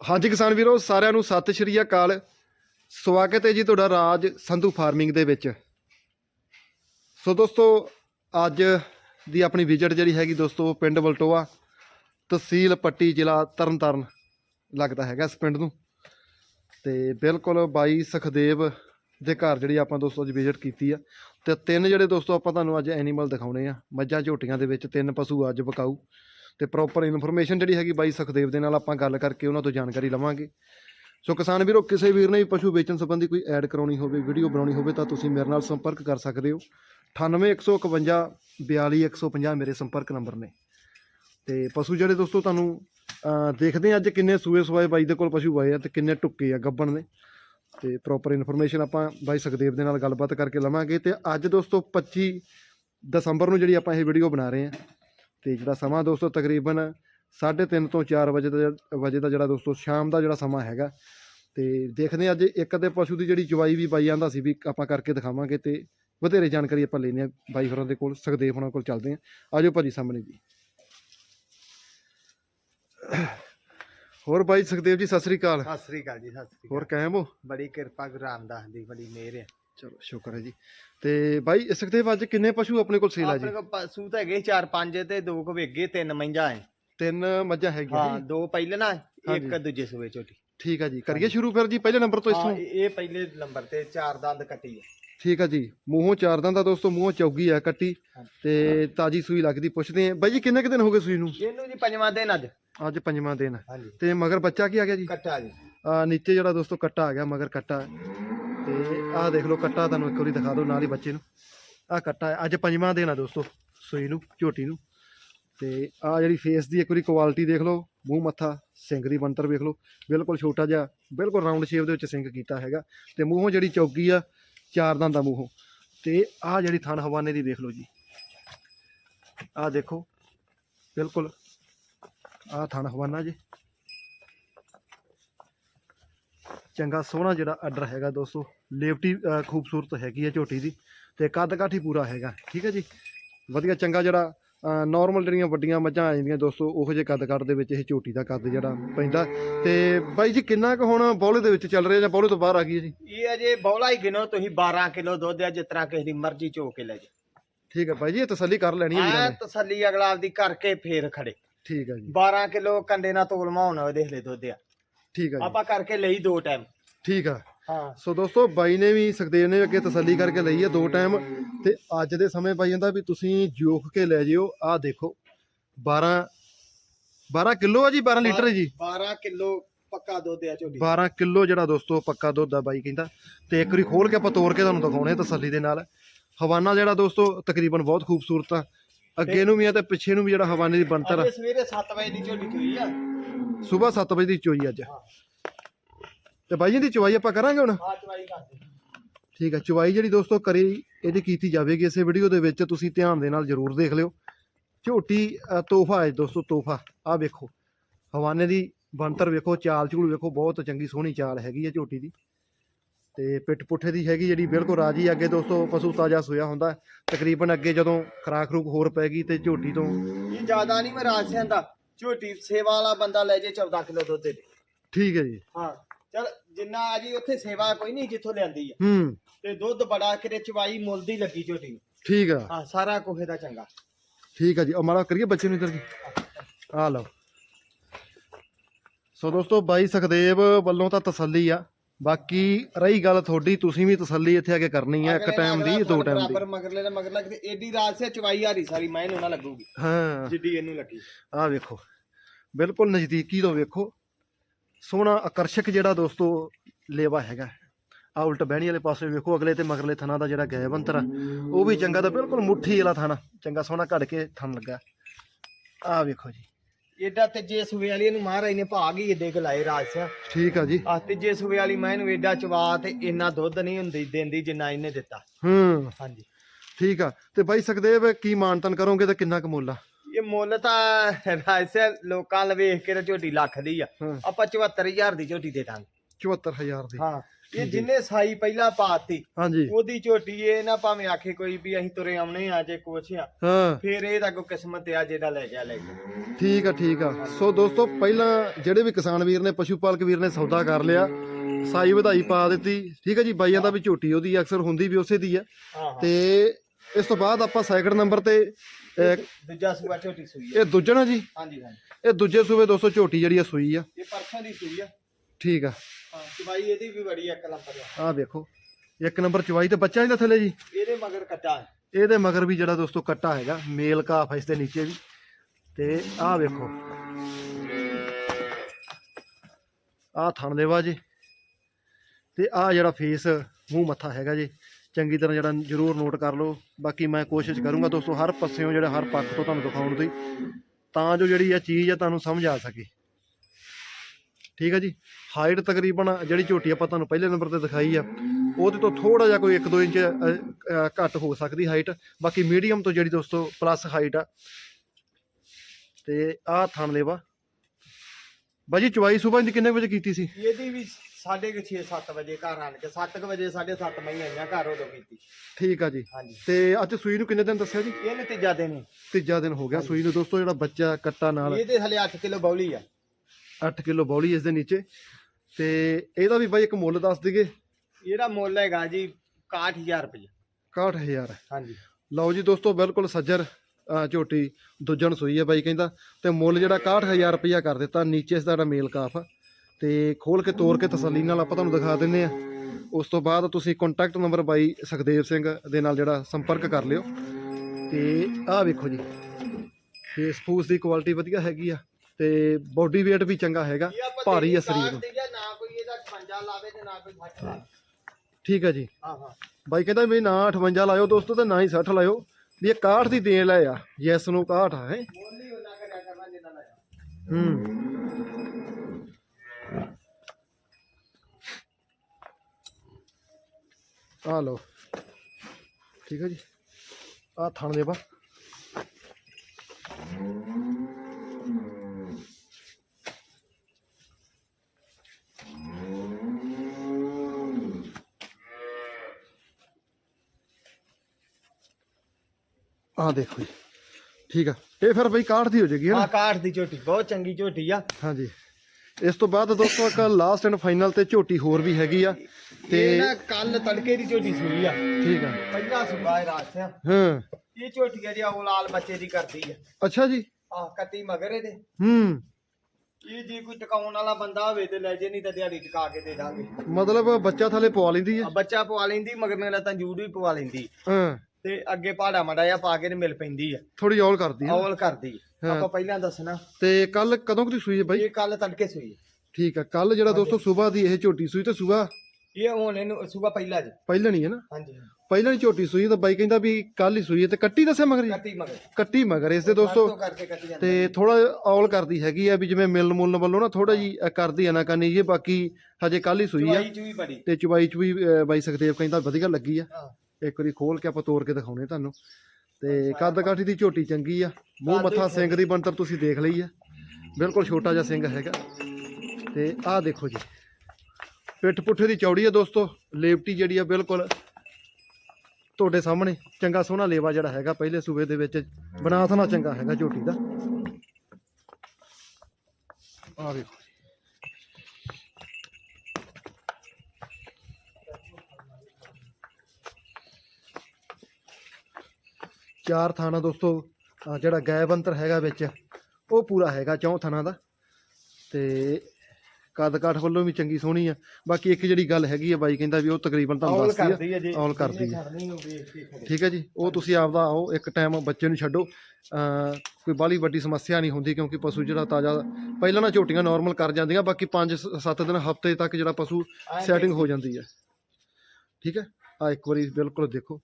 ਹਾਂਜੀ ਕਿਸਾਨ ਵੀਰੋ, ਸਾਰਿਆਂ ਨੂੰ ਸਤਿ ਸ਼੍ਰੀ ਅਕਾਲ। ਸਵਾਗਤ ਹੈ ਜੀ ਤੁਹਾਡਾ ਰਾਜ ਸੰਧੂ ਫਾਰਮਿੰਗ ਦੇ ਵਿੱਚ। ਸੋ ਦੋਸਤੋ, ਅੱਜ ਦੀ ਆਪਣੀ ਵਿਜ਼ਿਟ ਜਿਹੜੀ ਹੈਗੀ ਦੋਸਤੋ ਪਿੰਡ ਵਲਟੋਆ, ਤਹਿਸੀਲ ਪੱਟੀ ਜ਼ਿਲ੍ਹਾ ਤਰਨਤਾਰਨ ਲੱਗਦਾ ਹੈਗਾ ਇਸ ਪਿੰਡ ਨੂੰ। ਤੇ ਬਿਲਕੁਲ ਬਾਈ ਸੁਖਦੇਵ ਦੇ ਘਰ ਜਿਹੜੀ ਆਪਾਂ ਦੋਸਤੋ ਅੱਜ ਵਿਜ਼ਿਟ ਕੀਤੀ ਆ। ਤੇ ਤਿੰਨ ਜਿਹੜੇ ਦੋਸਤੋ ਆਪਾਂ ਤੁਹਾਨੂੰ ਅੱਜ ਐਨੀਮਲ ਦਿਖਾਉਣੇ ਆ। ਮੱਝਾਂ ਝੋਟੀਆਂ ਦੇ ਵਿੱਚ ਤਿੰਨ ਪਸ਼ੂ ਅੱਜ ਵਿਕਾਊ ਤੇ ਪ੍ਰੋਪਰ ਇਨਫੋਰਮੇਸ਼ਨ ਜਿਹੜੀ ਹੈਗੀ ਬਾਈ ਸੁਖਦੇਵ ਦੇ ਨਾਲ ਆਪਾਂ ਗੱਲ ਕਰਕੇ ਉਹਨਾਂ ਤੋਂ ਜਾਣਕਾਰੀ ਲਵਾਂਗੇ। ਸੋ ਕਿਸਾਨ ਵੀਰੋ, ਕਿਸੇ ਵੀਰ ਨੇ ਵੀ ਪਸ਼ੂ ਵੇਚਣ ਸੰਬੰਧੀ ਕੋਈ ਐਡ ਕਰਾਉਣੀ ਹੋਵੇ ਵੀਡੀਓ ਬਣਾਉਣੀ ਹੋਵੇ ਤਾਂ ਤੁਸੀਂ ਮੇਰੇ ਨਾਲ ਸੰਪਰਕ ਕਰ ਸਕਦੇ ਹੋ। 98151 42150 ਮੇਰੇ ਸੰਪਰਕ ਨੰਬਰ ਨੇ। ਤੇ ਪਸ਼ੂ ਜਿਹੜੇ ਦੋਸਤੋ ਤੁਹਾਨੂੰ ਦੇਖਦੇ ਆ ਅੱਜ ਕਿੰਨੇ ਸੂਏ ਸਵਾਏ ਬਾਈ ਦੇ ਕੋਲ ਪਸ਼ੂ ਆਏ ਆ ਤੇ ਕਿੰਨੇ ਟੁੱਕੇ ਆ ਗੱਬਣ ਨੇ ਤੇ ਪ੍ਰੋਪਰ ਇਨਫੋਰਮੇਸ਼ਨ ਆਪਾਂ ਬਾਈ ਸੁਖਦੇਵ ਦੇ ਨਾਲ ਗੱਲਬਾਤ ਕਰਕੇ ਲਵਾਂਗੇ। ਤੇ ਅੱਜ ਦੋਸਤੋ 25 ਦਸੰਬਰ ਨੂੰ ਜਿਹੜੀ ਆਪਾਂ ਇਹ ਵੀਡੀਓ ਬਣਾ ਰਹੇ ਆ ਤੇ ਜਿਹੜਾ ਸਮਾਂ ਦੋਸਤੋ ਤਕਰੀਬਨ 3:30 ਤੋਂ 4 ਵਜੇ ਦਾ ਵਜੇ ਦਾ ਜਿਹੜਾ ਦੋਸਤੋ ਸ਼ਾਮ ਦਾ ਜਿਹੜਾ ਸਮਾਂ ਹੈਗਾ। ਤੇ ਦੇਖਦੇ ਅੱਜ ਇੱਕ ਦੇ ਪਸ਼ੂ ਦੀ ਜਿਹੜੀ ਚਵਾਈ ਵੀ ਬਾਈ ਆਂਦਾ ਸੀ ਵੀ ਆਪਾਂ ਕਰਕੇ ਦਿਖਾਵਾਂਗੇ ਤੇ ਵਧੇਰੇ ਜਾਣਕਾਰੀ ਆਪਾਂ ਲੈਣੀ ਆ ਬਾਈ ਹੋਰਾਂ ਦੇ ਕੋਲ ਸੁਖਦੇਵ ਹੋਰਾਂ ਕੋਲ ਚੱਲਦੇ ਆ ਆਜੋ ਭਾਜੀ ਸਾਹਮਣੇ ਜੀ। ਹੋਰ ਬਾਈ ਸੁਖਦੇਵ ਜੀ ਸਤਿ ਸ੍ਰੀ ਅਕਾਲ। ਸਤਿ ਸ੍ਰੀ ਅਕਾਲ ਜੀ ਸਤਿ ਸ੍ਰੀ ਹੋਰ ਅਕਾਲ। ਕਾਇਮ ਹੋ? ਬੜੀ ਕਿਰਪਾ ਗੁਰੂ ਰਾਮਦਾਸ ਦੀ ਬੜੀ ਮਿਹਰ ਹੈ। ਚਲੋ ਸ਼ੁਕਰ ਹੈ ਜੀ। ਤੇ ਬਾਈ ਸੁਖਦੇਵ ਅੱਜ ਕਿੰਨੇ ਪਸ਼ੂ ਆਪਣੇ ਕੋਲ ਸੇਲ ਆ ਜੀ? ਆਪਣੇ ਕੋਲ ਪਸ਼ੂ ਤਾਂ ਹੈਗੇ ਚਾਰ ਪੰਜ ਤੇ ਦੋ ਕੁ ਵੇਗੇ ਤਿੰਨ ਮੱਝਾਂ ਹੈ ਤਿੰਨ ਮੱਝਾਂ ਹੈਗੀਆਂ ਹਾਂ ਦੋ ਪਹਿਲਾਂ ਇੱਕ ਹਾਂਜੀ। ਦੂਜੇ ਸੂਏ ਝੋਟੀ ਠੀਕ ਹੈ ਜੀ। ਕਰੀਏ ਸ਼ੁਰੂ ਫਿਰ ਜੀ ਪਹਿਲੇ ਨੰਬਰ ਤੋਂ ਇਸੋਂ? ਇਹ ਇਹ ਪਹਿਲੇ ਨੰਬਰ ਤੇ ਚਾਰ ਦੰਦ ਕੱਟੀ ਹੈ ਠੀਕ ਹੈ ਜੀ। ਮੂੰਹੋਂ ਚਾਰ ਦੰਦ ਦਾ ਦੋਸਤੋ ਮੂੰਹੋਂ ਚੌਗੀ ਆ ਕੱਟੀ। ਤੇ ਤਾਜੀ ਸੂਈ ਲੱਗਦੀ ਪੁੱਛਦੇ ਆ। ਬਾਈ ਜੀ ਕਿੰਨੇ ਕੁ ਦਿਨ ਹੋ ਗਏ ਸੂਈ ਨੂੰ? ਇਹਨੂੰ ਜੀ ਪੰਜਵਾਂ ਦਿਨ ਅੱਜ। ਅੱਜ ਪੰਜਵਾਂ ਦਿਨ। ਆ। ਤੇ ਮਗਰ ਬੱਚਾ ਕੀ ਆ ਗਿਆ ਜੀ? ਕੱਟਾ ਜੀ। ਆ ਨੀਚੇ ਜਿਹੜਾ ਦੋਸਤੋ ਕੱਟਾ ਆ ਗਿਆ ਮਗਰ ਕੱਟਾ। ਤੇ ਆਹ ਦੇਖ ਲਓ ਕੱਟਾ ਤੁਹਾਨੂੰ ਇੱਕ ਵਾਰੀ ਦਿਖਾ ਦਿਓ ਨਾਲ ਹੀ ਬੱਚੇ ਨੂੰ। ਆਹ ਕੱਟਾ ਹੈ। ਅੱਜ ਪੰਜਵਾਂ ਦਿਨ ਆ ਦੋਸਤੋ, ਸੂਈ ਨੂੰ, ਝੋਟੀ ਨੂੰ। ਤੇ ਆਹ ਜਿਹੜੀ ਫੇਸ ਦੀ ਇੱਕ ਵਾਰੀ ਕੁਆਲਿਟੀ ਦੇਖ ਲਓ, ਮੂੰਹ ਮੱਥਾ ਸਿੰਗ ਦੀ ਬਣਤਰ ਵੇਖ ਲਓ। ਬਿਲਕੁਲ ਛੋਟਾ ਜਿਹਾ, ਬਿਲਕੁਲ ਰਾਉਂਡ ਸ਼ੇਪ ਦੇ ਵਿੱਚ ਸਿੰਗ ਕੀਤਾ ਹੈਗਾ। ਤੇ ਮੂੰਹੋਂ ਜਿਹੜੀ ਚੌਗੀ ਆ, ਚਾਰ ਦੰਦ ਦਾ ਮੂੰਹੋਂ। ਤੇ ਆਹ ਜਿਹੜੀ ਥਣ ਹਵਾਨੇ ਦੀ ਦੇਖ ਲਓ ਜੀ। ਆਹ ਦੇਖੋ, ਬਿਲਕੁਲ ਆਹ ਥਣ ਹਵਾਨਾ ਜੀ। ਚੰਗਾ ਸੋਹਣਾ ਜਿਹੜਾ ਆਰਡਰ ਹੈਗਾ ਦੋਸਤੋ। ਲੇਵਟੀ ਖੂਬਸੂਰਤ ਹੈਗੀ ਹੈ ਝੋਟੀ ਦੀ ਤੇ ਕੱਦ ਕਾਠੀ ਪੂਰਾ ਹੈਗਾ ਠੀਕ ਹੈ ਜੀ? ਵਧੀਆ ਚੰਗਾ ਜਿਹੜਾ ਨਾਰਮਲ ਜਿਹੜੀਆਂ ਵੱਡੀਆਂ ਮੱਝਾਂ ਆ ਜਾਂਦੀਆਂ ਦੋਸਤੋ ਉਹੋ ਜਿਹੇ ਕੱਦ ਕੱਟ ਦੇ ਵਿੱਚ ਇਹ ਝੋਟੀ ਦਾ ਕੱਦ ਜਿਹੜਾ ਪੈਂਦਾ। ਤੇ ਬਾਈ ਜੀ ਕਿੰਨਾ ਕੁ ਹੁਣ ਬੌਲੇ ਦੇ ਵਿੱਚ ਚੱਲ ਰਿਹਾ ਜਾਂ ਬੌਲੇ ਤੋਂ ਬਾਹਰ ਆ ਗਈ ਹੈ ਜੀ? ਇਹ ਅਜੇ ਬੌਲਾ ਹੀ ਗਿਨੋ ਤੁਸੀਂ 12 ਕਿਲੋ ਦੁੱਧ ਆ ਜਿਸ ਤਰ੍ਹਾਂ ਕਿਸੇ ਦੀ ਮਰਜ਼ੀ ਚੋ ਕੇ ਲੈ ਜਾ ਠੀਕ ਹੈ ਬਾਈ ਜੀ ਇਹ ਤਸੱਲੀ ਕਰ ਲੈਣੀ ਹੈ ਐ ਵੀਰਾਂ ਨੇ। ਤਸੱਲੀ ਅਗਲਾ ਆਪਦੀ ਕਰਕੇ ਫੇਰ ਖੜੇ। ਠੀਕ ਹੈ ਜੀ। 12 ਕਿਲੋ ਕੰਡੇ ਨਾਲ ਤੋਲਮਾ ਹੋਣਾ ਉਹਦੇ ਹਲੇ ਦੁੱਧ ਆ। ਠੀਕ ਹੈ ਜੀ। ਆਪਾਂ ਕਰਕੇ ਲਈ ਦੋ ਟਾਈਮ ਠੀਕ ਆ। ਹਾਂ। ਸੋ ਦੋਸਤੋ ਬਾਈ ਨੇ ਵੀ ਸੁਖਦੇਵ ਨੇ ਵੀ ਅੱਗੇ ਤਸੱਲੀ ਕਰਕੇ ਲਈ ਹੈ ਦੋ ਟਾਈਮ ਤੇ ਅੱਜ ਦੇ ਸਮੇਂ ਬਾਈ ਕਹਿੰਦਾ ਵੀ ਤੁਸੀਂ ਜੋਖ ਕੇ ਲੈ ਜਿਓ। ਆਹ ਦੇਖੋ 12 12 ਕਿਲੋ ਆ ਜੀ? 12 ਲੀਟਰ ਹੈ ਜੀ? 12 ਕਿਲੋ ਪੱਕਾ ਦੁੱਧ ਆ ਝੋਟੀ 12 ਕਿਲੋ ਜਿਹੜਾ ਦੋਸਤੋ ਪੱਕਾ ਦੁੱਧ ਆ ਬਾਈ ਕਹਿੰਦਾ। ਤੇ ਇੱਕ ਵਾਰੀ ਖੋਲ ਕੇ ਆਪਾਂ ਤੋੜ ਕੇ ਤੁਹਾਨੂੰ ਦਿਖਾਉਣੇ ਤਸੱਲੀ ਦੇ ਨਾਲ। ਹਵਾਨਾ ਜਿਹੜਾ ਦੋਸਤੋ ਤਕਰੀਬਨ ਬਹੁਤ ਖੂਬਸੂਰਤ ਆ। ਅੱਗੇ ਨੂੰ ਵੀ ਆ ਤੇ ਪਿੱਛੇ ਨੂੰ ਵੀ ਜਿਹੜਾ ਹਵਾਨੇ ਦੀ ਬਣਤਰ ਆ। ਸਵੇਰੇ 7 ਵਜੇ ਦੀ ਝੋਟੀ ਚੋਈ ਆ। ਸਵੇਰ 7 ਵਜੇ ਦੀ ਚੋਈ ਅੱਜ। ਤੇ ਬਾਈ ਜੀ ਦੀ ਚਵਾਈ ਆਪਾਂ ਕਰਾਂਗੇ ਹੁਣ? ਆ ਚਵਾਈ ਕਰਦੇ ਠੀਕ ਹੈ ਚਵਾਈ ਜਿਹੜੀ ਦੋਸਤੋ ਕਰੀ ਇਹਦੀ ਕੀਤੀ ਜਾਵੇਗੀ ਇਸੇ ਵੀਡੀਓ ਦੇ ਵਿੱਚ ਤੁਸੀਂ ਧਿਆਨ ਦੇ ਨਾਲ ਜਰੂਰ ਦੇਖ ਲਿਓ। ਝੋਟੀ ਤੋਹਫਾ ਹੈ ਦੋਸਤੋ ਤੋਹਫਾ। ਆਹ ਵੇਖੋ ਹਵਾਨੇ ਦੀ ਬਣਤਰ ਵੇਖੋ ਚਾਲ ਚੂਲ ਵੇਖੋ ਬਹੁਤ ਚੰਗੀ ਸੋਹਣੀ ਚਾਲ ਹੈਗੀ ਹੈ ਝੋਟੀ ਦੀ। ਤੇ ਪਿੱਠ ਪੁੱਠੇ ਦੀ ਹੈਗੀ ਜਿਹੜੀ ਬਿਲਕੁਲ ਰਾਜੀ ਅੱਗੇ ਦੋਸਤੋ ਪਸ਼ੂ ਤਾਜ਼ਾ ਸੋਇਆ ਹੁੰਦਾ। ਹੈ। ਤਕਰੀਬਨ ਅੱਗੇ ਜਦੋਂ ਖਰਾਕ ਖਰੂਕ ਹੋਰ ਪੈ ਗਈ ਤੇ ਝੋਟੀ ਤੋਂ ਇਹ ਜ਼ਿਆਦਾ ਨਹੀਂ ਮੈਂ ਰਾਜ ਸਿੰਘ ਦਾ ਝੋਟੀ ਸੇਵਾ ਵਾਲਾ ਬੰਦਾ ਲੈ ਜੇ 14 ਕਿਲੋ ਦੁੱਧ ਦੇ। ਠੀਕ ਹੈ ਜੀ। ਹਾਂ। ਚਲ ਜਿੰਨਾ ਆ ਜੀ ਉੱਥੇ ਸੇਵਾ ਕੋਈ ਨਹੀਂ ਜਿੱਥੋਂ ਲਿਆਂਦੀ ਆ। ਹੂੰ। ਤੇ ਦੁੱਧ ਬੜਾ ਕਿਤੇ ਚਵਾਈ ਮੁੱਲ ਦੀ ਲੱਗੀ ਝੋਟੀ ਠੀਕ ਆ। ਹਾਂ ਸਾਰਾ ਕੋਹੇ ਦਾ ਚੰਗਾ। ਠੀਕ ਆ ਜੀ। ਉਹ ਮਾੜਾ ਕਰੀਏ ਬੱਚੇ ਨੂੰ ਇੱਧਰ ਜੀ। ਆ ਲਓ। ਸੋ ਦੋਸਤੋ ਬਾਈ ਸੁਖਦੇਵ ਵੱਲੋਂ ਤਾਂ ਤਸੱਲੀ ਆ। ਬਾਕੀ ਰਹੀ ਗੱਲ ਤੁਹਾਡੀ ਤੁਸੀਂ ਵੀ ਤਸੱਲੀ ਇੱਥੇ ਆ ਕੇ ਕਰਨੀ ਆ ਇੱਕ ਟਾਈਮ ਦੀ ਦੋ ਟਾਈਮ ਦੀ ਬਰਾਬਰ ਮਗਰਲੇ ਦੇ ਮਗਰ ਲੱਗਦੇ ਏਡੀ ਰਾਜ ਸੇ ਚਵਾਈ ਹਾਰੀ ਸਾਰੀ ਮੈਂ ਇਹਨੂੰ ਨਾ ਲੱਗੂਗੀ। ਹਾਂ। ਜਿੱਡੀ ਇਹਨੂੰ ਲੱਗੀ। ਆ ਵੇਖੋ। ਬਿਲਕੁਲ ਨਜ਼ਦੀਕੀ ਤੋਂ ਵੇਖੋ। ਸੋਹਣਾ ਆਕਰਸ਼ਕ ਜਿਹੜਾ ਦੋਸਤੋ ਲੇਵਾ ਹੈਗਾ। ਆ ਉਲਟ ਬਹਿਣੀ ਵਾਲੇ ਪਾਸੇ ਵੇਖੋ ਅਗਲੇ ਤੇ ਮਗਰਲੇ ਥਣਾ ਦਾ ਜਿਹੜਾ ਅੰਤਰ ਆ ਉਹ ਵੀ ਚੰਗਾ ਤਾਂ ਬਿਲਕੁਲ ਮੁੱਠੀ ਵਾਲਾ ਥਣਾ ਚੰਗਾ ਸੋਹਣਾ ਘੜ ਕੇ ਥਣ ਲੱਗਾ। ਆ ਵੇਖੋ ਜੀ। ਏਡਾ ਤੀਜੇ ਸੂਵੇ ਵਾਲੀ ਇਹਨੂੰ ਮਹਾਰਾਜ ਨੇ ਭਾਗ ਹੀ ਏਡੇ ਗਲਾਏ ਰਾਜ ਸਿਆ। ਠੀਕ ਆ ਜੀ। ਆ ਤੀਜੇ ਸੂਵੇ ਵਾਲੀ ਮੈਂ ਇਹਨੂੰ ਏਡਾ ਚਵਾ ਤੇ ਇੰਨਾ ਦੁੱਧ ਨਹੀਂ ਹੁੰਦੀ ਦਿੰਦੀ ਜਿੰਨਾ ਇਹਨੇ ਦਿੱਤਾ। ਹੂੰ। ਹਾਂਜੀ। ਠੀਕ ਆ। ਤੇ ਬਾਈ ਸੁਖਦੇਵ ਕੀ ਮਾਨਤਨ ਕਰੋਗੇ ਤੇ ਕਿੰਨਾ ਕੁ ਮੁੱਲ ਆ? ਇਹ ਮੁੱਲ ਤਾਂ ਸਿਆ ਲੋਕਾਂ ਲ ਵੇਖ ਕੇ ਤਾਂ ਝੋਟੀ ਲੱਖ ਦੀ ਆ। ਹਾਂ। ਆਪਾਂ 74000 ਦੀ ਝੋਟੀ ਦੇ ਦਾਂਗੇ। 74000 ਦੀ। ਹਾਂ ਇਹ ਜਿੰਨੇ ਸਾਈ ਪਹਿਲਾਂ ਪਾਤੀ ਹਾਂਜੀ। ਉਹਦੀ ਝੋਟੀ ਇਹ ਨਾ ਭਾਵੇਂ ਆਖੇ ਕੋਈ ਵੀ ਅਸੀਂ ਤੁਰੇ ਆਉਣੇ ਆ ਜੇ ਕੁਛ ਆ ਹਾਂ। ਫਿਰ ਇਹ ਤਾਂ ਕੋ ਕਿਸਮਤ ਆ ਜਿਹੜਾ ਲੈ ਗਿਆ ਲੈ ਗਿਆ। ਠੀਕ ਆ ਠੀਕ ਆ। ਸੋ ਦੋਸਤੋ ਪਹਿਲਾਂ ਜਿਹੜੇ ਵੀ ਕਿਸਾਨ ਵੀਰ ਨੇ ਪਸ਼ੂ ਪਾਲਕ ਵੀਰ ਨੇ ਸੌਦਾ ਕਰ ਲਿਆ ਸਾਈ ਵਧਾਈ ਪਾ ਦਿੱਤੀ। ਠੀਕ ਹੈ ਜੀ ਬਾਈਆਂ ਦਾ ਵੀ ਝੋਟੀ ਉਹਦੀ ਅਕਸਰ ਹੁੰਦੀ ਵੀ ਉਸੇ ਦੀ ਆ। ਹਾਂ ਹਾਂ। ਤੇ ਇਸ ਤੋਂ ਬਾਅਦ ਆਪਾਂ ਸੈਕਿੰਡ ਨੰਬਰ ਤੇ ਅਹ, ਦੂਜਾ ਸੂਆ ਝੋਟੀ ਸੂਈ ਆ। ਇਹ ਦੂਜਾ ਨਾ ਜੀ? ਹਾਂਜੀ ਹਾਂਜੀ। ਇਹ ਦੂਜੇ ਸੂਬੇ ਦੋਸਤੋ ਝੋਟੀ ਜਿਹੜੀ ਆ ਸੂਈ ਆ। ਇਹ ਪਰਸੋਂ ਦੀ ਸੂਈ ਆ। ਠੀਕ ਆ। ਹਾਂ ਚਵਾਈ ਇਹਦੀ ਵੀ ਬੜੀ ਇੱਕ ਨੰਬਰ ਆ। ਆਹ ਵੇਖੋ ਇੱਕ ਨੰਬਰ ਚਵਾਈ ਤੇ ਬੱਚਾ ਇਹਦਾ ਥੱਲੇ ਜੀ। ਇਹਦੇ ਮਗਰ ਕੱਟਾ ਹੈ। ਇਹਦੇ ਮਗਰ ਵੀ ਜਿਹੜਾ ਦੋਸਤੋ ਕੱਟਾ ਹੈਗਾ ਮੇਲ ਕਾਫ ਇਸ ਦੇ ਨੀਚੇ ਵੀ। ਤੇ ਆਹ ਵੇਖੋ। ਆਹ ਥਣ ਦੇਵਾ ਜੀ। ਤੇ ਆਹ ਜਿਹੜਾ ਫੇਸ ਮੂੰਹ ਮੱਥਾ ਹੈਗਾ ਜੀ। ਚੰਗੀ ਤਰ੍ਹਾਂ ਜਿਹੜਾ ਜ਼ਰੂਰ ਨੋਟ ਕਰ ਲਓ। ਬਾਕੀ ਮੈਂ ਕੋਸ਼ਿਸ਼ ਕਰੂੰਗਾ ਦੋਸਤੋ, ਹਰ ਪਾਸਿਓਂ ਜਿਹੜਾ ਹਰ ਪੱਖ ਤੋਂ ਤੁਹਾਨੂੰ ਦਿਖਾਉਣ ਦੀ, ਤਾਂ ਜੋ ਜਿਹੜੀ ਇਹ ਚੀਜ਼ ਆ ਤੁਹਾਨੂੰ ਸਮਝ ਆ ਸਕੇ। ਠੀਕ ਹੈ ਜੀ? ਹਾਈਟ ਤਕਰੀਬਨ ਜਿਹੜੀ ਝੋਟੀ ਆਪਾਂ ਤੁਹਾਨੂੰ ਪਹਿਲੇ ਨੰਬਰ ਤੇ ਦਿਖਾਈ ਆ, ਉਹਦੇ ਤੋਂ ਥੋੜਾ ਜਿਹਾ ਕੋਈ 1-2 ਇੰਚ ਘੱਟ ਹੋ ਸਕਦੀ ਹਾਈਟ ਬਾਕੀ ਮੀਡੀਅਮ ਤੋਂ ਜਿਹੜੀ ਦੋਸਤੋ ਪਲੱਸ ਹਾਈਟ ਆ। ਤੇ ਆਹ ਥਣ ਲੇਵਾ। ਬਾਜੀ ਚਵਾਈ ਸੁਬਾਹ ਦੀ ਕਿੰਨੇ ਵਜੇ ਕੀਤੀ ਸੀ? ਇਹਦੀ ਵੀ 6:30 7 ਵਜੇ ਘਰ ਆਣ ਕੇ 7 ਵਜੇ 7:30 ਮੈਂ ਆਈਆਂ ਘਰ ਉਦੋਂ ਕੀਤੀ ਠੀਕ ਆ ਜੀ। ਹਾਂਜੀ। ਤੇ ਅੱਜ ਸੂਈ ਨੂੰ ਕਿੰਨੇ ਦਿਨ ਦੱਸਿਆ ਜੀ? ਇਹਨੇ ਤੀਜਾ ਦਿਨ ਹੀ। ਤੀਜਾ ਦਿਨ ਹੋ ਗਿਆ ਸੂਈ ਨੂੰ। ਦੋਸਤੋ ਜਿਹੜਾ ਬੱਚਾ ਕੱਟਾ ਨਾਲ ਇਹਦੇ ਹਲੇ 8 ਕਿਲੋ ਬੌਲੀ ਆ। 8 ਕਿਲੋ ਬੌਲੀ ਇਸ ਦੇ ਨੀਚੇ। ਤੇ ਇਹਦਾ ਵੀ ਬਾਈ ਇੱਕ ਮੁੱਲ ਦੱਸ ਦਈਏ। ਇਹਦਾ ਮੁੱਲ ਹੈਗਾ ਜੀ 61000 ਰੁਪਏ 61000 ਹੈ ਹਾਂਜੀ। ਲਓ ਜੀ ਦੋਸਤੋ ਬਿਲਕੁਲ ਸੱਜਰ ਝੋਟੀ ਦੁੱਜਣ ਸੂਈ ਹੈ ਬਾਈ ਕਹਿੰਦਾ। ਤੇ ਮੁੱਲ ਜਿਹੜਾ 61000 ਰੁਪਇਆ ਕਰ ਦਿੱਤਾ ਨੀਚੇ ਇਸ ਦਾ ਮੇਲ ਕਾਫ ਆ। ਤੇ ਖੋਲ ਕੇ ਤੋੜ ਕੇ ਤਸੱਲੀ ਨਾਲ ਆਪਾਂ ਤੁਹਾਨੂੰ ਦਿਖਾ ਦਿੰਨੇ ਆ ਉਸ ਤੋਂ ਬਾਅਦ ਤੁਸੀਂ ਕੰਟੈਕਟ ਨੰਬਰ ਬਾਈ ਸੁਖਦੇਵ ਸਿੰਘ ਦੇ ਨਾਲ ਜਿਹੜਾ ਸੰਪਰਕ ਕਰ ਲਿਓ। ਤੇ ਆਹ ਵੇਖੋ ਜੀ ਫੇਸ ਫੂਸ ਦੀ ਕੁਆਲਿਟੀ ਵਧੀਆ ਹੈਗੀ ਆ ਤੇ ਬੋਡੀ weight ਵੀ ਚੰਗਾ ਹੈਗਾ ਭਾਰੀ ਆ ਸਰੀਰ ਨੂੰ। ਤੇ ਜਾਂ ਨਾ ਕੋਈ ਇਹਦਾ 56 ਲਾਵੇ ਤੇ ਨਾ ਕੋਈ 60 ਲਾਵੇ। ਠੀਕ ਹੈ ਜੀ। ਹਾਂ ਹਾਂ। ਬਾਈ ਕਹਿੰਦਾ ਵੀ ਨਾ 58 ਲਾਇਓ ਦੋਸਤੋ ਤੇ ਨਾ ਹੀ 60 ਲਾਇਓ। ਵੀ ਇਹ 61 ਦੀ ਦੇਣ ਲੈ ਆ ਯੈਸ ਨੂੰ 61 ਹੈ ਹੂੰ। ਆ ਲਓ। ਠੀਕ ਹੈ ਜੀ। ਆ ਥਣ ਦੇ ਬਾ ਆ ਦੇਖੋ ਜੀ। ਠੀਕ ਆ। ਇਹ ਫਿਰ ਬਈ ਕਾਠ ਦੀ ਹੋ ਨਾ? ਹਾਂ ਕਾਠ ਦੀ ਝੋਟੀ ਬਹੁਤ ਚੰਗੀ ਝੋਟੀ ਆ। ਹਾਂਜੀ। ਇਸ ਤੋਂ ਬਾਅਦ ਦੋਸਤੋ ਇੱਕ ਲਾਸਟ ਐਂਡ ਫਾਈਨਲ ਤੇ ਝੋਟੀ ਹੋਰ ਵੀ ਹੈਗੀ ਆ। ਤੇ ਇਹ ਨਾ ਕੱਲ ਤੜਕੇ ਦੀ ਝੋਟੀ ਸੂਈ ਆ। ਠੀਕ ਆ। ਪਹਿਲਾ ਸੁਬਾ ਰਾਤ ਆ ਹਾਂ। ਇਹ ਝੋਟੀ ਆ ਜੀ ਉਹ ਲਾਲ ਬੱਚੇ ਦੀ ਕਰਦੀ ਆ। ਅੱਛਾ ਜੀ। ਆਹ ਕੱਟੀ ਮਗਰ ਇਹਦੇ। ਹੂੰ। ਇਹ ਜੇ ਕੋਈ ਟਿਕਾਉਣ ਵਾਲਾ ਬੰਦਾ ਹੋਵੇ ਤੇ ਲੈ ਜੇ ਨਹੀਂ ਤਾਂ ਦਿਹਾੜੀ ਟਿਕਾ ਕੇ ਦੇ ਦਾਂਗੇ। ਮਤਲਬ ਬੱਚਾ ਥੱਲੇ ਪਵਾ ਲੈਂਦੀ ਆ? ਹੈ ਬੱਚਾ ਪਵਾ ਲੈਂਦੀ ਮਗਰ ਮੇਰਾ ਤਾਂ ਜੂੜ ਵੀ ਪਵਾ ਲੈਂਦੀ। ਹਾਂ। ਤੇ ਅੱਗੇ ਪਹਾੜਾ ਮੜਾ ਆ ਪਾ ਕੇ ਤੇ ਮਿਲ ਪੈਂਦੀ ਆ। ਥੋੜੀ ਔਲ ਕਰਦੀ ਹੈ ਔਲ ਕਰਦੀ ਆ। ਆਪਾਂ ਪਹਿਲਾਂ ਦੱਸਣਾ। ਤੇ ਕੱਲ ਕਦੋਂ ਕੁ ਦੀ ਸੂਈ ਹੈ ਬਾਈ? ਇਹ ਕੱਲ ਤੜਕੇ ਸੂਈ ਆ। ਠੀਕ ਆ। ਕੱਲ ਜਿਹੜਾ ਦੋਸਤੋ ਸਵੇਰ ਦੀ ਇਹ ਝੋਟੀ ਸੂਈ ਤੇ ਸਵੇਰ ਇਹ ਹੁਣ ਇਹਨੂੰ ਸੂਗਾ ਪਹਿਲਾ ਜੀ। ਪਹਿਲਾਂ ਨਹੀਂ ਹੈ ਨਾ? ਹਾਂਜੀ ਪਹਿਲਾਂ ਹੀ ਝੋਟੀ ਸੂਈ ਤਾਂ ਬਾਈ ਕਹਿੰਦਾ ਵੀ ਕੱਲ ਹੀ ਸੂਈ ਹੈ ਤੇ ਕੱਟੀ ਦੱਸਿਆ ਮਗਰ ਜੀ? ਕੱਟੀ ਮਗਰ। ਕੱਟੀ ਮਗਰ ਇਸ ਦੇ ਦੋਸਤੋ। ਵਰਤੋਂ ਕਰਕੇ ਕੱਟੀ ਜਾਂਦੀ ਤੇ ਥੋੜਾ ਔਲ ਕਰਦੀ ਹੈਗੀ ਆ ਵੀ ਜਿਵੇਂ ਮਿਲਨ ਮੁਲਨ ਵੱਲੋਂ ਨਾ ਥੋੜਾ ਜੀ ਕਰਦੀ ਆ ਨਾ ਕਰਨੀ ਇਹ ਬਾਕੀ ਹਜੇ ਕੱਲ ਹੀ ਸੂਈ ਆ। ਚੁਆਈ ਚੂਈ ਬੜੀ। ਤੇ ਚੁਬਾਈ ਚ ਵੀ ਅ, ਬਾਈ ਸੁਖਦੇਵ ਕਹਿੰਦਾ ਵਧੀਆ ਲੱਗੀ ਆ। ਹਾਂ। ਇੱਕ ਵਾਰੀ ਖੋਲ ਕੇ ਆਪਾਂ ਤੋੜ ਕੇ ਦਿਖਾਉਣੇ ਤੁਹਾਨੂੰ। ਤੇ ਕੱਦ ਕਾਠੀ ਦੀ ਝੋਟੀ ਚੰਗੀ ਆ। ਮੂੰਹ ਮੱਥਾ ਸਿੰਘ ਦੀ ਬਣਤਰ ਤੁਸੀਂ ਦੇਖ ਲਈ ਆ। ਬਿਲਕੁਲ ਛੋਟਾ ਜਿਹਾ ਸਿੰਘ ਹੈਗਾ। ਤੇ ਆਹ ਦੇਖੋ ਜੀ। ਪਿੱਠ ਪੁੱਠੇ ਦੀ ਚੌੜੀ ਹੈ ਦੋਸਤੋ ਲੇਵਟੀ ਜਿਹੜੀ ਆ ਬਿਲਕੁਲ। ਤੁਹਾਡੇ ਸਾਹਮਣੇ ਚੰਗਾ ਸੋਹਣਾ ਲੇਵਾ ਜਿਹੜਾ ਹੈਗਾ ਪਹਿਲੇ ਸੂਬੇ ਦੇ ਵਿੱਚ। ਬਣਾ ਥਣਾ ਚੰਗਾ ਹੈਗਾ ਝੋਟੀ ਦਾ। ਆਹ ਵੇਖੋ ਚਾਰ ਥਾਣਾ ਦੋਸਤੋ ਜਿਹੜਾ ਗੈਬ ਅੰਤਰ ਹੈਗਾ ਵਿੱਚ, ਉਹ ਪੂਰਾ ਹੈਗਾ ਚੌਂ ਥਾਣਾ ਦਾ। ਤੇ ਕੱਦ ਕਾਠ ਵੱਲੋਂ ਵੀ ਚੰਗੀ ਸੋਹਣੀ ਆ। ਬਾਕੀ ਇੱਕ ਜਿਹੜੀ ਗੱਲ ਹੈਗੀ ਆ ਬਾਈ ਕਹਿੰਦਾ ਵੀ ਉਹ ਤਕਰੀਬਨ ਤੁਹਾਨੂੰ ਔਲ ਦੱਸਦੀ ਕਰਦੀ ਆ ਔਲ ਕਰਦੀ ਆ। ਠੀਕ ਹੈ ਜੀ। ਉਹ ਤੁਸੀਂ ਆਪਦਾ ਆਓ ਇੱਕ ਟਾਈਮ ਬੱਚੇ ਨੂੰ ਛੱਡੋ। ਕੋਈ ਬਾਲੀ ਵੱਡੀ ਸਮੱਸਿਆ ਨਹੀਂ ਹੁੰਦੀ ਕਿਉਂਕਿ ਪਸ਼ੂ ਜਿਹੜਾ ਤਾਜ਼ਾ ਪਹਿਲਾਂ ਨਾ ਝੋਟੀਆਂ ਨਾਰਮਲ ਕਰ ਜਾਂਦੀਆਂ ਬਾਕੀ 5-7 ਦਿਨ ਹਫ਼ਤੇ ਤੱਕ ਜਿਹੜਾ ਪਸ਼ੂ ਸੈਟਿੰਗ ਹੋ ਜਾਂਦੀ ਹੈ ਠੀਕ ਹੈ ਆ ਇੱਕ ਵਾਰੀ ਬਿਲਕੁਲ ਦੇਖੋ।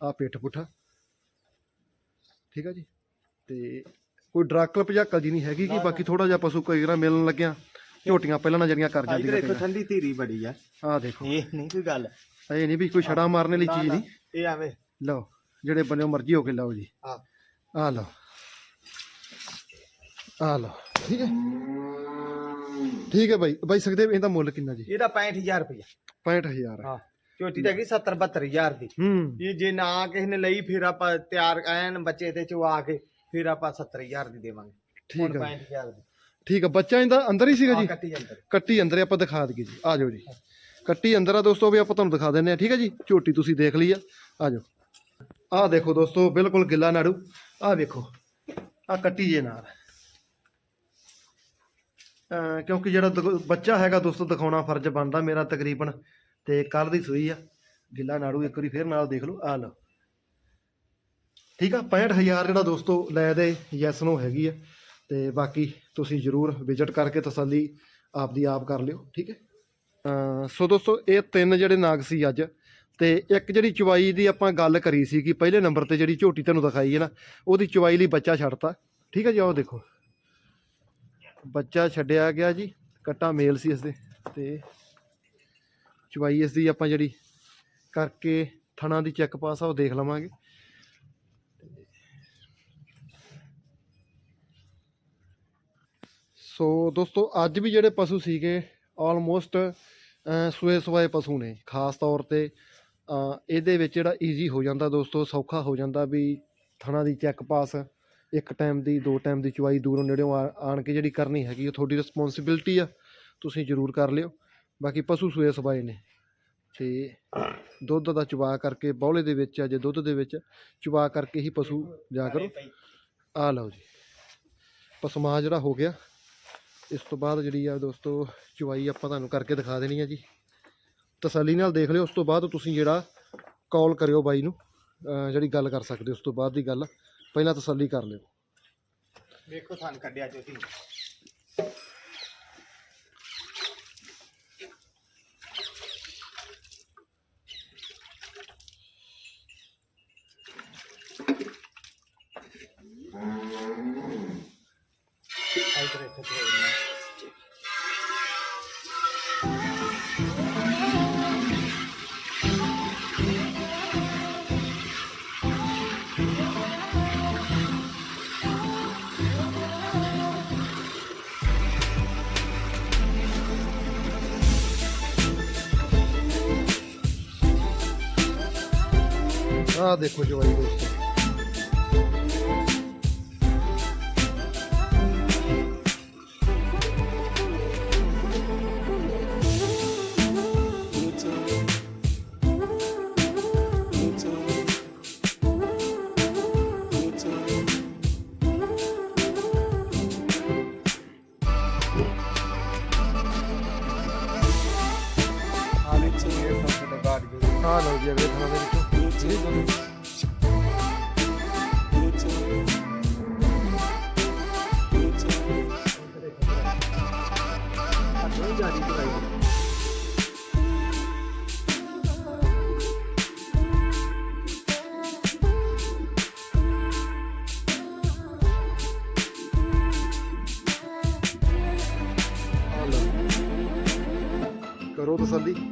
ਆ ਪੇਟ ਪੁੱਠਾ ਠੀਕ ਹੈ ਜੀ? ਤੇ ਕੋਈ ਡਰਾਕਲ ਭਜਾਕਲ ਜੀ ਨਹੀਂ ਹੈਗੀ ਕਿ ਬਾਕੀ ਥੋੜਾ ਜਿਹਾ ਪਸ਼ੂ ਕਈ ਵਾਰ ਮਿਲਣ ਲੱਗਿਆ। ਝੋਟੀਆਂ ਪਹਿਲਾਂ ਨਾ ਜਿਹੜੀਆਂ ਕਰ ਆ ਇੱਧਰ ਜਾਂਦੀਆਂ ਦੇਖੋ ਠੰਡੀ ਧੀਰੀ ਬੜੀ ਆ। ਆ ਦੇਖੋ। ਇਹ ਨਹੀਂ ਕੋਈ ਗੱਲ। ਇਹ ਨਹੀਂ ਵੀ ਕੋਈ ਛੜਾ ਮਾਰਨ ਵਾਲੀ ਚੀਜ਼ ਨਹੀਂ। ਇਹ ਐਵੇਂ। ਲਓ ਜਿਹੜੇ ਬੰਦੇ ਮਰਜ਼ੀ ਹੋ ਕੇ ਲਓ ਜੀ। ਆ ਆ ਲਓ। ਆ ਲਓ। ਠੀਕ ਹੈ? ਠੀਕ ਹੈ ਬਾਈ। ਬਾਈ ਸਕਦੇ ਇਹਦਾ ਮੁੱਲ ਕਿੰਨਾ ਜੀ? ਇਹਦਾ 65000 ਰੁਪਇਆ। 65000 ਹਾਂ। ਝੋਟੀ ਤਾਂ ਹੈਗੀ 70 72000 ਦੀ। ਹੂੰ। ਇਹ ਜੇ ਨਾ ਕਿਸੇ ਨੇ ਲਈ ਫਿਰ ਆਪਾਂ ਤਿਆਰ ਐਨ ਬੱਚੇ ਤੇ ਚਵਾ ਕੇ ਫਿਰ ਆਪਾਂ 70000 ਦੀ ਦੇਵਾਂਗੇ। ਠੀਕ ਆ 65000 ਦੀ। ਠੀਕ ਆ ਬੱਚਾ ਇਹਦਾ ਅੰਦਰ ਹੀ ਸੀਗਾ ਆ ਜੀ ਕੱਟੀ ਜਾਂਦੇ ਕੱਟੀ ਅੰਦਰ ਆਪਾਂ ਦਿਖਾ ਦਈਏ ਜੀ। ਆ ਜਾਓ ਜੀ। ਕੱਟੀ ਅੰਦਰ ਆ ਦੋਸਤੋ ਵੀ ਆਪਾਂ ਤੁਹਾਨੂੰ ਦਿਖਾ ਦਿੰਨੇ ਆ ਠੀਕ ਹੈ ਜੀ? ਝੋਟੀ ਤੁਸੀਂ ਦੇਖ ਲਈ ਆ। ਆ ਜਾਓ। ਆਹ ਦੇਖੋ ਦੋਸਤੋ ਬਿਲਕੁਲ ਗਿੱਲਾ ਨਾੜੂ। ਆਹ ਵੇਖੋ। ਆ ਕੱਟੀ ਜੇ ਨਾਲ। ਕਿਉਂਕਿ ਜਿਹੜਾ ਬੱਚਾ ਹੈਗਾ ਦੋਸਤੋ ਦਿਖਾਉਣਾ ਫਰਜ਼ ਬਣਦਾ ਮੇਰਾ ਤਕਰੀਬਨ। ਤੇ ਕੱਲ ਦੀ ਸੂਈ ਆ। ਗਿੱਲਾ ਨਾੜੂ ਇੱਕ ਵਾਰੀ ਫੇਰ ਨਾਲ ਦੇਖ ਲਓ। ਆ ਲਓ। ਠੀਕ ਆ 65000 ਜਿਹੜਾ ਦੋਸਤੋ ਲੈ ਦੇ ਯੈਸ ਨੂੰ ਹੈਗੀ ਆ। ਤੇ ਬਾਕੀ ਤੁਸੀਂ ਜਰੂਰ ਵਿਜ਼ਿਟ ਕਰਕੇ ਤਸੱਲੀ ਆਪਦੀ ਆਪ ਕਰ ਲਿਓ, ਠੀਕ ਹੈ? ਸੋ ਦੋਸਤੋ, ਇਹ ਤਿੰਨ ਜਿਹੜੇ ਨਾਗ ਸੀ ਅੱਜ, ਤੇ ਇੱਕ ਜਿਹੜੀ ਚਵਾਈ ਦੀ ਆਪਾਂ ਗੱਲ ਕਰੀ ਸੀ ਕਿ ਪਹਿਲੇ ਨੰਬਰ ਤੇ ਜਿਹੜੀ ਝੋਟੀ ਤੁਹਾਨੂੰ ਦਿਖਾਈ ਹੈ ਨਾ, ਉਹਦੀ ਚਵਾਈ ਲਈ ਬੱਚਾ ਛੱਡਤਾ, ਠੀਕ ਹੈ ਜੀ? ਆਓ ਦੇਖੋ। ਬੱਚਾ ਛੱਡਿਆ ਗਿਆ ਜੀ, ਕੱਟਾ ਮੇਲ ਸੀ ਇਸ ਦੇ ਤੇ ਚਵਾਈ ਇਸ ਦੀ ਆਪਾਂ ਜਿਹੜੀ ਕਰਕੇ ਥਣਾ ਦੀ ਚੈੱਕ ਪਾਸ ਆ, ਉਹ ਦੇਖ ਲਵਾਂਗੇ। ਸੋ ਦੋਸਤੋ ਅੱਜ ਵੀ ਜਿਹੜੇ ਪਸ਼ੂ ਸੀਗੇ ਆਲਮੋਸਟ ਸੂਏ ਸਵਾਏ ਪਸ਼ੂ ਨੇ। ਖਾਸ ਤੌਰ ਤੇ ਇਹਦੇ ਵਿੱਚ ਜਿਹੜਾ ਈਜ਼ੀ ਹੋ ਜਾਂਦਾ ਦੋਸਤੋ ਸੌਖਾ ਹੋ ਜਾਂਦਾ ਵੀ ਥਣਾ ਦੀ ਚੈੱਕ ਪਾਸ ਇੱਕ ਟਾਈਮ ਦੀ ਦੋ ਟਾਈਮ ਦੀ ਚੁਆਈ ਦੂਰੋਂ ਨੇੜਿਓਂ ਆਣ ਕੇ ਜਿਹੜੀ ਕਰਨੀ ਹੈਗੀ ਉਹ ਤੁਹਾਡੀ ਰਿਸਪੌਂਸਿਬਿਲਟੀ ਆ ਤੁਸੀਂ ਜ਼ਰੂਰ ਕਰ ਲਿਓ। ਬਾਕੀ ਪਸ਼ੂ ਸੂਏ ਸਵਾਏ ਨੇ। ਤੇ ਦੁੱਧ ਦਾ ਚੁਵਾ ਕਰਕੇ ਬੌਲੇ ਦੇ ਵਿੱਚ ਆ ਜੇ ਦੁੱਧ ਦੇ ਵਿੱਚ ਚੁਵਾ ਕਰਕੇ ਹੀ ਪਸ਼ੂ ਜਾ ਕਰੋ। ਆ ਲਓ ਜੀ। ਪਸਮਾ ਜਿਹੜਾ ਹੋ ਗਿਆ। ਇਸ ਤੋਂ ਬਾਅਦ ਜਿਹੜੀ ਆ ਦੋਸਤੋ ਚੁਵਾਈ ਆਪਾਂ ਤੁਹਾਨੂੰ ਕਰਕੇ ਦਿਖਾ ਦੇਣੀ ਆ ਜੀ। ਤਸੱਲੀ ਨਾਲ ਦੇਖ ਲਿਓ, ਉਸ ਤੋਂ ਬਾਅਦ ਤੁਸੀਂ ਜਿਹੜਾ ਕਾਲ ਕਰਿਓ ਬਾਈ ਨੂੰ ਜਿਹੜੀ ਗੱਲ ਕਰ ਸਕਦੇ ਹੋ, ਉਸ ਤੋਂ ਬਾਅਦ ਦੀ ਗੱਲ। ਪਹਿਲਾਂ ਤਸੱਲੀ ਕਰ ਲਿਓ। ਵੇਖੋ, ਥਾਨ ਕੱਢਿਆ ਝੋਟੀ ਆਹ ਦੇਖੋ ਚੁਵਾਈ ਦੋਸਤੋ ਜਾਰੀ ਕਰਾਈ ਆਹ ਕਰੋ ਤਸੱਲੀ।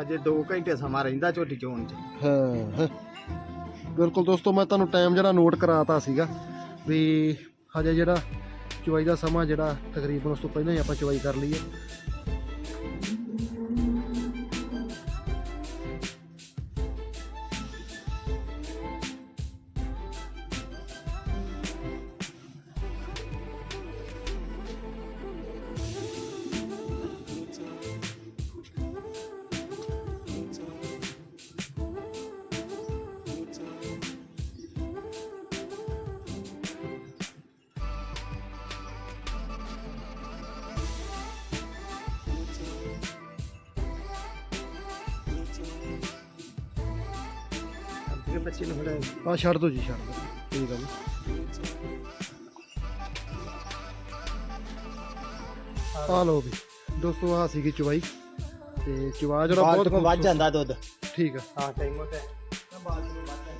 ਅਜੇ 2 ਘੰਟੇ ਸਮਾਂ ਰਹਿੰਦਾ ਝੋਟੀ ਚੋਣ ਚ। ਹਾਂ ਹਾਂ। ਬਿਲਕੁਲ ਦੋਸਤੋ, ਮੈਂ ਤੁਹਾਨੂੰ ਟਾਈਮ ਜਿਹੜਾ ਨੋਟ ਕਰਾਤਾ ਸੀਗਾ ਵੀ ਹਜੇ ਜਿਹੜਾ ਚੁਵਾਈ ਦਾ ਸਮਾਂ ਜਿਹੜਾ ਤਕਰੀਬਨ ਉਸ ਤੋਂ ਪਹਿਲਾਂ ਹੀ ਆਪਾਂ ਚੁਵਾਈ ਕਰ ਲਈਏ। ਅੱਗੇ ਬੱਚੇ ਨੂੰ ਹੁਣ ਆ ਛੱਡ ਦੋ ਜੀ ਛੱਡ ਦੋ। ਕੋਈ ਗੱਲ। ਆ ਲਓ ਵੀ ਦੋਸਤੋ ਆ ਸੀਗੀ ਚੁਵਾਈ। ਤੇ ਚੁਵਾ ਜਿਹੜਾ ਬਾਅਦ ਬਹੁਤ ਤੋਂ ਵੱਧ ਜਾਂਦਾ ਦੁੱਧ। ਠੀਕ ਆ। ਹਾਂ ਟਾਈਮ ਤੇ ਬਾਅਦ ਤੋਂ ਵੱਧ ਜਾਂਦਾ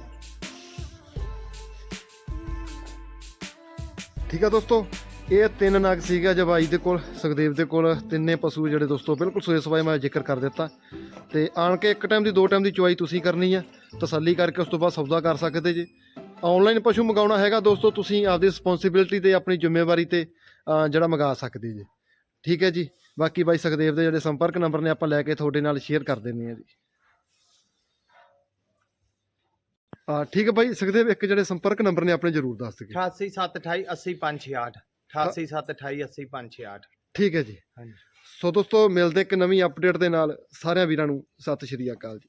ਠੀਕ ਆ ਦੋਸਤੋ। ਇਹ ਤਿੰਨ ਨਗ ਸੀਗਾ ਜਵਾਈ ਦੇ ਕੋਲ, ਸੁਖਦੇਵ ਦੇ ਕੋਲ, ਤਿੰਨੇ ਪਸ਼ੂ ਜਿਹੜੇ ਦੋਸਤੋ ਬਿਲਕੁਲ ਸੋਏ ਸਵਾਏ ਮੈਂ ਜ਼ਿਕਰ ਕਰ ਦਿੱਤਾ। ਤੇ ਆਣ ਕੇ ਇੱਕ ਟਾਈਮ ਦੀ, ਦੋ ਟਾਈਮ ਦੀ ਚੁਆਈ ਤੁਸੀਂ ਕਰਨੀ ਆ, ਤਸੱਲੀ ਕਰਕੇ ਉਸ ਤੋਂ ਬਾਅਦ ਸੌਦਾ ਕਰ ਸਕਦੇ ਜੇ। ਆਨਲਾਈਨ ਪਸ਼ੂ ਮੰਗਾਉਣਾ ਹੈਗਾ ਦੋਸਤੋ, ਤੁਸੀਂ ਆਪਦੀ ਰਿਸਪੌਂਸਿਬਿਲਟੀ ਤੇ, ਆਪਣੀ ਜ਼ਿੰਮੇਵਾਰੀ ਤੇ ਜਿਹੜਾ ਮੰਗਾ ਸਕਦੇ ਜੇ। ਠੀਕ ਹੈ ਜੀ? ਬਾਕੀ ਬਾਈ ਸੁਖਦੇਵ ਦੇ ਜਿਹੜੇ ਸੰਪਰਕ ਨੰਬਰ ਨੇ, ਆਪਾਂ ਲੈ ਕੇ ਤੁਹਾਡੇ ਨਾਲ ਸ਼ੇਅਰ ਕਰ ਦਿੰਦੇ ਆ ਜੀ। ਆ ਠੀਕ ਹੈ ਬਾਈ? ਸੁਖਦੇਵ, ਇੱਕ ਜਿਹੜੇ ਸੰਪਰਕ ਨੰਬਰ ਨੇ, ਆਪਣੇ ਜ਼ਰੂਰ ਦੱਸ ਦਿਓ। 88 728 80 568 88 728 ਠੀਕ ਹੈ ਜੀ। ਹਾਂਜੀ। ਸੋ ਦੋਸਤੋ ਮਿਲਦੇ ਇੱਕ ਨਵੀਂ ਅਪਡੇਟ ਦੇ ਨਾਲ ਸਾਰਿਆਂ ਵੀਰਾਂ ਨੂੰ। ਸਤਿ ਸ਼੍ਰੀ ਅਕਾਲ ਜੀ।